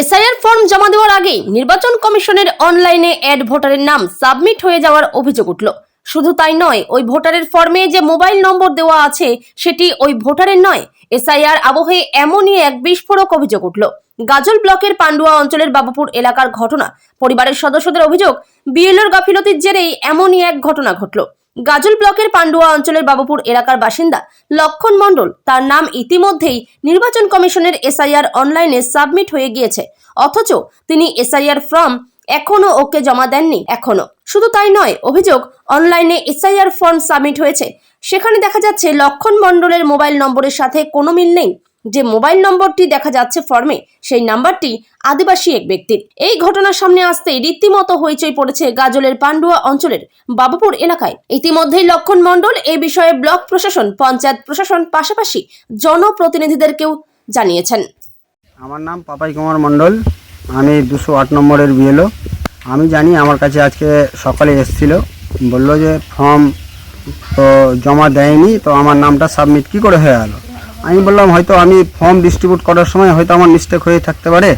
SIR form জমা দেওয়ার আগেই নির্বাচন কমিশনের অনলাইনে অ্যাড ভোটারের নাম সাবমিট হয়ে যাওয়ার অভিযোগ উঠল। শুধু তাই নয়, ওই ভোটারের ফর্মে যে মোবাইল নম্বর দেওয়া আছে, সেটি ওই ভোটারের নয়। এসআইআর আবহে এমনই এক বিস্ফোরক অভিযোগ উঠল। গাজল ব্লকের পান্ডুয়া অঞ্চলের বাবুপুর এলাকার ঘটনা, পরিবারের সদস্যদের অভিযোগ, বিএলওর গাফিলতির জেরেই এমনই এক ঘটনা ঘটল। গাজল ব্লকের পান্ডুয়া অঞ্চলের বাবুপুর এলাকার বাসিন্দা লক্ষণ মণ্ডল। তার নাম ইতিমধ্যেই নির্বাচন কমিশনের এসআইআর অনলাইনে সাবমিট হয়ে গিয়েছে। অথচ তিনি এসআইআর ফর্ম এখনও ওকে জমা দেননি এখনও শুধু তাই নয়, অভিযোগ অনলাইনে এসআইআর ফর্ম সাবমিট হয়েছে। সেখানে দেখা যাচ্ছে লক্ষণ মণ্ডলের মোবাইল নম্বরের সাথে কোনো মিল নেই। যে মোবাইল নম্বরটি দেখা যাচ্ছে ফর্মে, সেই নাম্বারটি আদিবাসী এক ব্যক্তির। এই ঘটনার সামনে আসতেই রীতিমতো হইচই পড়েছে গাজলের পান্ডুয়া অঞ্চলের বাবুপুর এলাকায়। ইতিমধ্যেই লক্ষণ মণ্ডল এই বিষয়ে ব্লক প্রশাসন, পঞ্চায়েত প্রশাসন পাশাপাশি জনপ্রতিনিধিদেরকেও জানিয়েছেন। আমার নাম পাপাই কুমার মণ্ডল, আমি দুশো আট নম্বরের বিএলও। আমি জানি আমার কাছে আজকে সকালে এসেছিল, বলল যে ফর্ম তো জমা দেয়নি, তো আমার নামটা সাবমিট কি করে হয়ে গেল? আমি বললাম, হয়তো আমি ফর্ম ডিস্ট্রিবিউট করার সময় হয়তো আমার মিস্টেক হয়ে থাকতে পারে।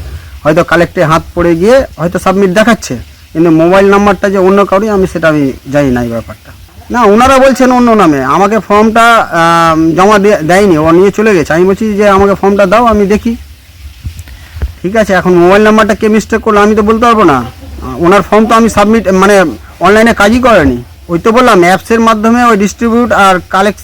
হয়তো কালেক্টে হাত পড়ে গিয়ে হয়তো সাবমিট দেখাচ্ছে। কিন্তু মোবাইল নাম্বারটা যে অন্য কাউরি আমি সেটা আমি জানি না এই ব্যাপারটা। না ওনারা বলছেন অন্য নামে। আমাকে ফর্মটা জমা দেয়নি, ও নিয়ে চলে গেছে। আমি বলছি যে, আমাকে ফর্মটা দাও, আমি দেখি। ঠিক আছে, এখন মোবাইল নাম্বারটা কে মিস্টেক করল, আমি তো বলতে পারব না। ওনার ফর্ম তো আমি সাবমিট মানে অনলাইনে কাজই করেনি। ওই তো বললাম অ্যাপসের মাধ্যমে ওই ডিস্ট্রিবিউট আর কালেক্ট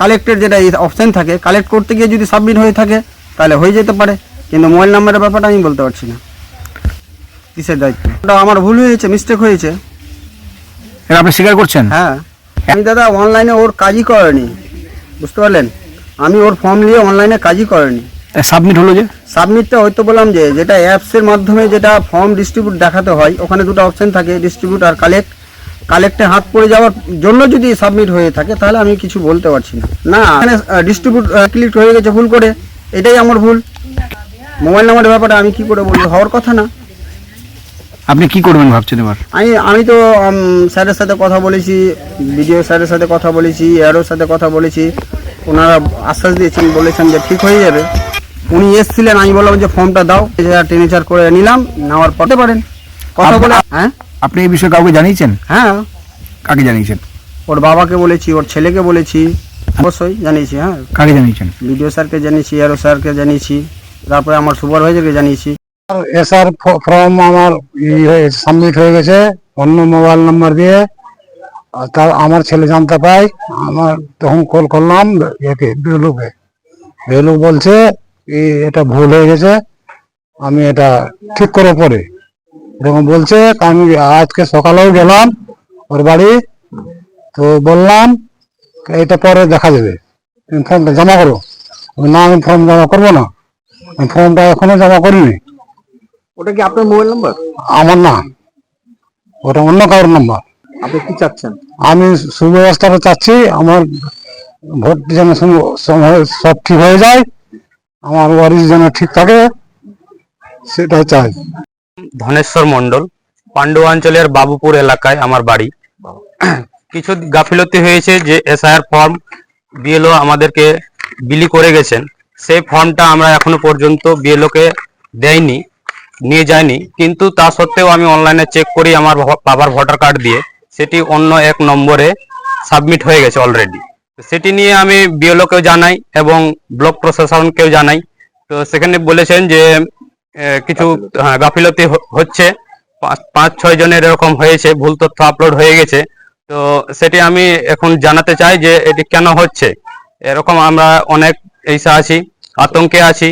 কালেক্টের যেটা অপশান থাকে কালেক্ট করতে গিয়ে যদি সাবমিট হয়ে থাকে তাহলে হয়ে যেতে পারে। কিন্তু মোবাইল নাম্বারের ব্যাপারটা আমি বলতে পারছি না। কিসের দায়িত্ব? ওটা আমার ভুল হয়েছে মিস্টেক হয়েছে। এটা আপনি স্বীকার করছেন? হ্যাঁ। আমি দাদা অনলাইনে ওর কাজই করেনি। বুঝতে পারলেন? আমি ওর ফর্ম নিয়ে অনলাইনে কাজই করেনি। সাবমিট হলো যে? সাবমিটটা হয়তো বললাম যে যেটা অ্যাপসের মাধ্যমে যেটা ফর্ম ডিস্ট্রিবিউট দেখাতে হয় ওখানে দুটো অপশন থাকে ডিস্ট্রিবিউট আর কালেক্ট কালেক্টে হাত পড়ে যাওয়ার জন্য যদি সাবমিট হয়ে থাকে তাহলে আমি কিছু বলতে পারছি না। না এখানে ডিস্ট্রিবিউট ক্লিক হয়ে গেছে ভুল করে। এটাই আমার ভুল। মোবাইল নাম্বারের ব্যাপারে আমি কি করে বলব? হওয়ার কথা না। আপনি কি করবেন ভাবছেন এবার? আমি আমি তো স্যারের সাথে কথা বলেছি বিডিও স্যারের সাথে কথা বলেছি এয়ারোর সাথে কথা বলেছি। ওনারা আশ্বাস দিয়েছেন বলেছেন যে ঠিক হয়ে যাবে। উনি এসছিলেন আমি বললাম যে ফর্মটা দাও। টেনেচার করে নিলাম নেওয়ার পরে পারেন। কথা বলে হ্যাঁ? আপনি এই বিষয়ে কাউকে জানিয়েছেন? হ্যাঁ। কাকে জানিয়েছেন? ওর বাবাকে বলেছি ওর ছেলেকে বলেছি। অবশ্যই জানিয়েছি হ্যাঁ। কাকে জানিয়েছেন? বিডিও স্যারকে জানিয়েছি এয়ারো স্যারকে জানিয়েছি। তারপরে আমার সুপারভাইজারকে জানিয়েছি। এসআর ফর্ম আমার হয়ে সাবমিট হয়ে গেছে অন্য মোবাইল নাম্বার দিয়ে। আর তার আমার ছেলে জানতে পাই আমার তখন কল করলাম একে বেলুকে। বেলু বলছে এটা ভুল হয়ে গেছে আমি এটা ঠিক করে পরে এরকম বলছে আমি আজকে সকালেও গেলাম ওর বাড়ি। তো বললাম এটা পরে দেখা যাবে। ফর্মটা জমা করো। না আমি ফর্ম জমা করব না। আমি ফর্মটা এখনও জমা করিনি। ওটা কি আপনার মোবাইল নাম্বার? আমার না। ওটা অন্য কারোর নাম্বার। আপনি কি চাচ্ছেন? আমি সুব্যবস্থাটা চাচ্ছি আমার ভোট যেন সব ঠিক হয়ে যায় আমার ওয়ারিশ যেন ঠিক থাকে সেটাই চাই। ধনেশ্বর মণ্ডল পাণ্ডু অঞ্চলের বাবুপুর এলাকায় আমার বাড়ি। কিছু গাফিলতি হয়েছে যে এসআইআর ফর্ম বিএলও আমাদেরকে বিলি করে গেছেন। সেই ফর্মটা আমরা এখনও পর্যন্ত বিএলও কে দেয়নি, নিয়ে যায়নি। কিন্তু তা সত্ত্বেও আমি অনলাইনে চেক করি আমার বাবার ভোটার কার্ড দিয়ে। সেটি অন্য এক নম্বরে সাবমিট হয়ে গেছে অলরেডি। সেটি নিয়ে আমি বিএলও কেও জানাই এবং ব্লক প্রশাসনকেও জানাই। তো সেখানে বলেছেন যে কিছু হ্যাঁ, গাফিলতি হ- হচ্ছে। পাঁচ ছয় জনের এরকম হয়েছে ভুল তথ্য আপলোড হয়ে গেছে। তো সেটি আমি এখন জানাতে চাই যে এটি কেন হচ্ছে। এরকম আমরা অনেক এইসা আছি আতঙ্কে আছি।